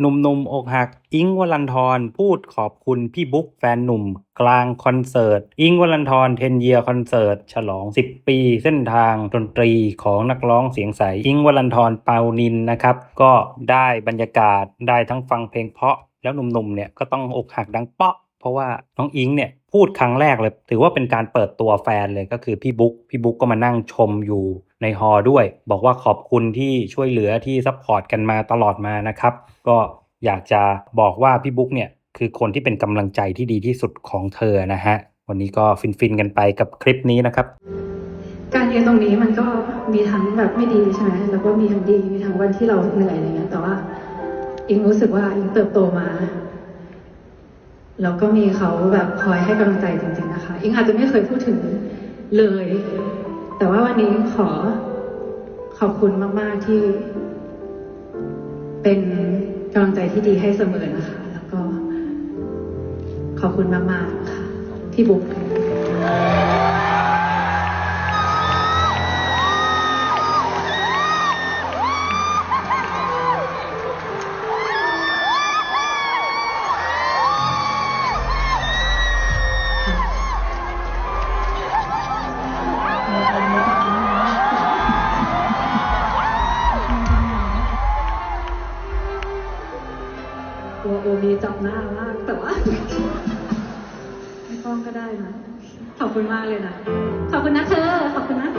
หนุ่มๆอกหัก อิงวลันทรพูดขอบคุณพี่บุ๊กแฟนหนุ่ม กลางคอนเสิร์ต อิงวลันทรเทนเยียคอนเสิร์ต ฉลอง 10 ปีเส้นทางดนตรีของนักร้องเสียงใส อิงวลันทรเปานินนะครับ ก็ได้บรรยากาศได้ทั้งฟังเพลงเพราะ แล้วหนุ่มๆเนี่ยก็ต้องอกหักดังเปาะ เพราะว่าน้องอิงเนี่ย พูดครั้งแรกเลย ถือว่าเป็นการเปิดตัวแฟนเลยก็คือพี่บุ๊กพี่บุ๊กก็มานั่งชมอยู่ในฮอด้วย บอกว่าขอบคุณที่ช่วยเหลือที่ซัพพอร์ตกันมาตลอดมานะครับ ก็อยากจะบอกว่าพี่บุ๊กเนี่ยคือคนที่เป็นกำลังใจที่ดีที่สุดของเธอนะฮะ วันนี้ก็ฟินๆกันไปกับคลิปนี้นะครับ การเรียนตรงนี้มันก็มีทั้งแบบไม่ดีใช่ไหมแล้วก็มีทั้งดีมีทั้งวันที่เราเหนื่อยอะไรเงี้ยแต่ว่าอิงรู้สึกว่าอิงเติบโตมา แล้วก็มีเขาแบบคอยให้กำลังใจจริง ๆนะคะ อิงอาจจะไม่เคยพูดถึงเลย แต่ว่าวันนี้ขอขอบคุณมาก ๆ ที่ เป็นกำลังใจที่ดีให้เสมอนะคะ แล้วก็ขอบคุณมาก ๆ ค่ะพี่บุ๊ค ตัวโอมีจับหน้ามากแต่ว่า ไม่ต้องก็ได้นะ ขอบคุณมากเลยนะ ขอบคุณนะเธอ ขอบคุณนะ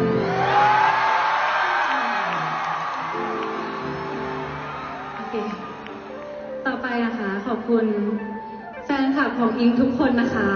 โอเค ต่อไปนะคะ ขอบคุณแฟนคลับของอิงทุกคนนะคะ